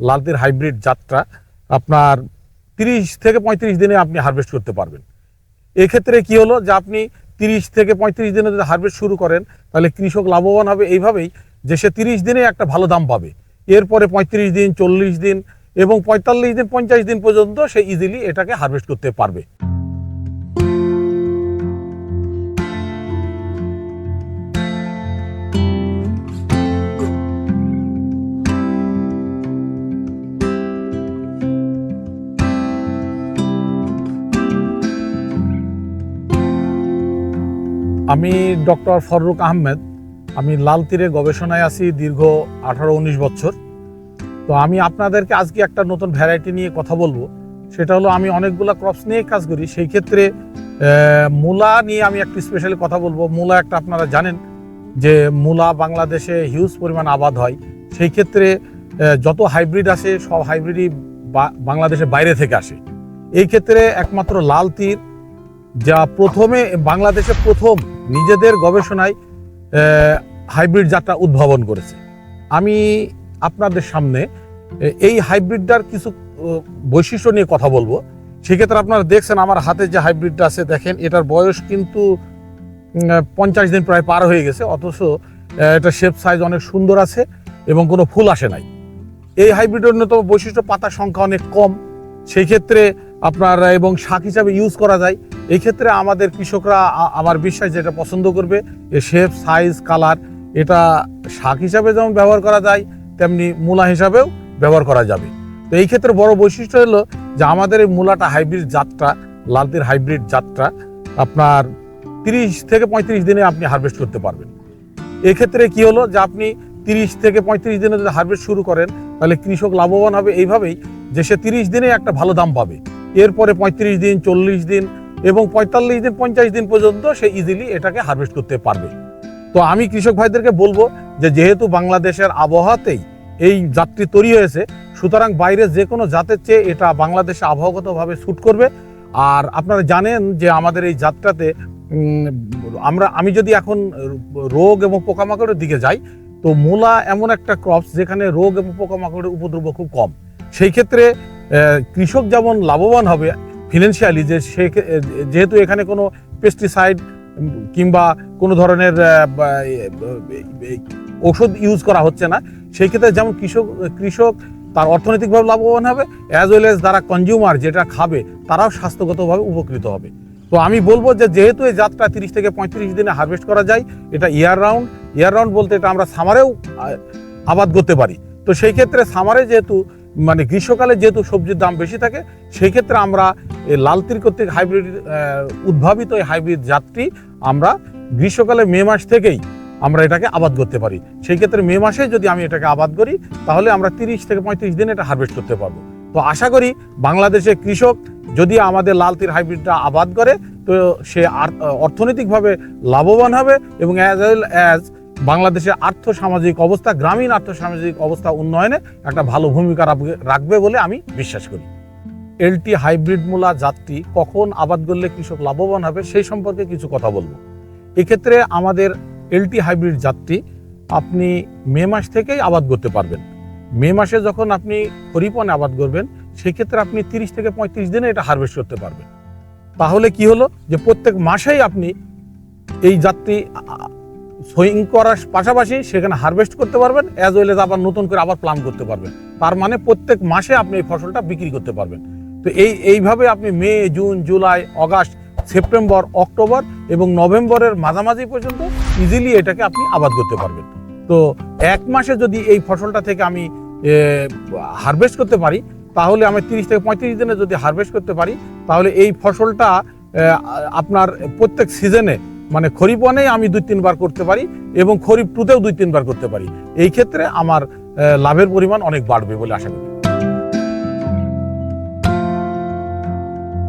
লালতির hybrid জাতটা আপনার তিরিশ থেকে পঁয়ত্রিশ দিনে আপনি হারভেস্ট করতে পারবেন। এক্ষেত্রে কি হলো যে আপনি তিরিশ থেকে পঁয়ত্রিশ দিনে যদি হারভেস্ট শুরু করেন, তাহলে কৃষক লাভবান হবে। এইভাবেই যে সে তিরিশ দিনে একটা ভালো দাম পাবে। এরপরে পঁয়ত্রিশ দিন, চল্লিশ দিন এবং পঁয়তাল্লিশ দিন, পঞ্চাশ দিন পর্যন্ত সে ইজিলি এটাকে হারভেস্ট করতে পারবে। আমি ডক্টর ফররুক আহমেদ। আমি লাল তীরে গবেষণায় আছি দীর্ঘ আঠারো উনিশ বছর। তো আমি আপনাদেরকে আজকে একটা নতুন ভ্যারাইটি নিয়ে কথা বলব। সেটা হলো আমি অনেকগুলো ক্রপস নিয়ে কাজ করি। সেই ক্ষেত্রে মূলা নিয়ে আমি একটু স্পেশালি কথা বলব। মূলা একটা আপনারা জানেন যে মূলা বাংলাদেশে হিউজ পরিমাণ আবাদ হয়। সেই ক্ষেত্রে যত হাইব্রিড আসে, সব হাইব্রিডই বা- বাংলাদেশের বাইরে থেকে আসে। এই ক্ষেত্রে একমাত্র লাল তীর যা প্রথমে বাংলাদেশে প্রথম নিজেদের গবেষণায় হাইব্রিড জাতটা উদ্ভাবন করেছে। আমি আপনাদের সামনে এই হাইব্রিডটার কিছু বৈশিষ্ট্য নিয়ে কথা বলব। সেক্ষেত্রে আপনারা দেখছেন আমার হাতে যে হাইব্রিডটা আছে, দেখেন এটার বয়স কিন্তু পঞ্চাশ দিন প্রায় পার হয়ে গেছে, অথচ এটা শেপ সাইজ অনেক সুন্দর আছে এবং কোনো ফুল আসে নাই। এই হাইব্রিডের অন্যতম বৈশিষ্ট্য, পাতার সংখ্যা অনেক কম। সেই ক্ষেত্রে আপনার এবং শাক হিসাবে ইউজ করা যায়। এই ক্ষেত্রে আমাদের কৃষকরা আমার বিশ্বাস যেটা পছন্দ করবে এ শেপ সাইজ কালার এটা শাক হিসাবে যেমন ব্যবহার করা যায়, তেমনি মূলা হিসাবেও ব্যবহার করা যাবে। তো এই ক্ষেত্রে বড় বৈশিষ্ট্য হলো যে আমাদের এই মূলাটা হাইব্রিড জাতটা, লালতির হাইব্রিড জাতটা আপনার তিরিশ থেকে পঁয়ত্রিশ দিনে আপনি হারভেস্ট করতে পারবেন। এক্ষেত্রে কি হলো যে আপনি তিরিশ থেকে পঁয়ত্রিশ দিনে যদি হারভেস্ট শুরু করেন, তাহলে কৃষক লাভবান হবে এইভাবেই যে সে তিরিশ দিনে একটা ভালো দাম পাবে। এরপরে পঁয়ত্রিশ দিন, চল্লিশ দিন এবং পঁয়তাল্লিশ দিন পঞ্চাশ দিন পর্যন্ত সে ইজিলি এটাকে হারভেস্ট করতে পারবে। তো আমি কৃষক ভাইদেরকে বলব যে যেহেতু বাংলাদেশের আবহাওয়াতেই এই জাতটি তৈরি হয়েছে সুতরাং বাইরে যে কোনো জাতের চেয়ে এটা বাংলাদেশে আবহাওয়াগতভাবে শ্যুট করবে। আর আপনারা জানেন যে আমাদের এই উম, আমরা আমি যদি এখন রোগ এবং পোকামাকড়ের দিকে যাই তো মূলা এমন একটা ক্রপস যেখানে রোগ এবং পোকামাকড়ের উপদ্রব খুব কম। সেই ক্ষেত্রে কৃষক যেমন লাভবান হবে ফিনান্সিয়ালি যে সে যেহেতু এখানে কোনো পেস্টিসাইড কিংবা কোনো ধরনের ওষুধ ইউজ করা হচ্ছে না, সেই ক্ষেত্রে যেমন কৃষক কৃষক তার অর্থনৈতিকভাবে লাভবান হবে অ্যাজ ওয়েল এজ যারা কনজিউমার যেটা খাবে, তারাও স্বাস্থ্যগতভাবে উপকৃত হবে। তো আমি বলব যে যেহেতু এই জাতটা তিরিশ থেকে পঁয়ত্রিশ দিনে হারভেস্ট করা যায়, এটা ইয়ার রাউন্ড ইয়ার রাউন্ড বলতে এটা আমরা সামারেও আবাদ করতে পারি। তো সেই ক্ষেত্রে সামারে যেহেতু মানে গ্রীষ্মকালে যেহেতু সবজির দাম বেশি থাকে সেই ক্ষেত্রে আমরা এই লাল তীর কর্তৃক হাইব্রিড উদ্ভাবিত এই হাইব্রিড জাতটি আমরা গ্রীষ্মকালে মে মাস থেকেই আমরা এটাকে আবাদ করতে পারি। সেই ক্ষেত্রে মে মাসে যদি আমি এটাকে আবাদ করি, তাহলে আমরা তিরিশ থেকে পঁয়ত্রিশ দিন এটা হারভেস্ট করতে পারব। তো আশা করি বাংলাদেশের কৃষক যদি আমাদের লাল তীর হাইব্রিডটা আবাদ করে, তো সে অর্থনৈতিকভাবে লাভবান হবে এবং অ্যাজ ওয়েল অ্যাজ বাংলাদেশের আর্থ সামাজিক অবস্থা, গ্রামীণ আর্থ সামাজিক অবস্থা উন্নয়নে একটা ভালো ভূমিকা রাখবে- রাখবে বলে আমি বিশ্বাস করি। এলটি হাইব্রিড মূলা জাতটি কখন আবাদ করলে কৃষক লাভবান হবে সেই সম্পর্কে কিছু কথা বলব। এক্ষেত্রে আমাদের এলটি হাইব্রিড জাতটি আপনি মে মাস থেকেই আবাদ করতে পারবেন। মে মাসে যখন আপনি খরিপনে আবাদ করবেন, সেক্ষেত্রে আপনি তিরিশ থেকে পঁয়ত্রিশ দিনে এটা হারভেস্ট করতে পারবেন। তাহলে কি হলো? যে প্রত্যেক মাসেই আপনি এই জাতটি সোয়িং করার পাশাপাশি সেখানে হারভেস্ট করতে পারবেন অ্যাজ ওয়েল এজ আবার নতুন করে আবার প্ল্যান করতে পারবেন। তার মানে প্রত্যেক মাসে আপনি এই ফসলটা বিক্রি করতে পারবেন। তো এই, এইভাবে আপনি May, June, July August September, October এবং নভেম্বরের মাঝামাঝি পর্যন্ত ইজিলি এটাকে আপনি আবাদ করতে পারবেন। তো এক মাসে যদি এই ফসলটা থেকে আমি হারভেস্ট করতে পারি, তাহলে আমি তিরিশ থেকে পঁয়ত্রিশ দিনে যদি হারভেস্ট করতে পারি, তাহলে এই ফসলটা আপনার প্রত্যেক সিজনে মানে খরিফ ওয়ানে আমি দুই, তিনবার করতে পারি এবং খরিফ টুতেও দুই, তিনবার করতে পারি। এই ক্ষেত্রে আমার লাভের পরিমাণ অনেক বাড়বে বলে আশা করি।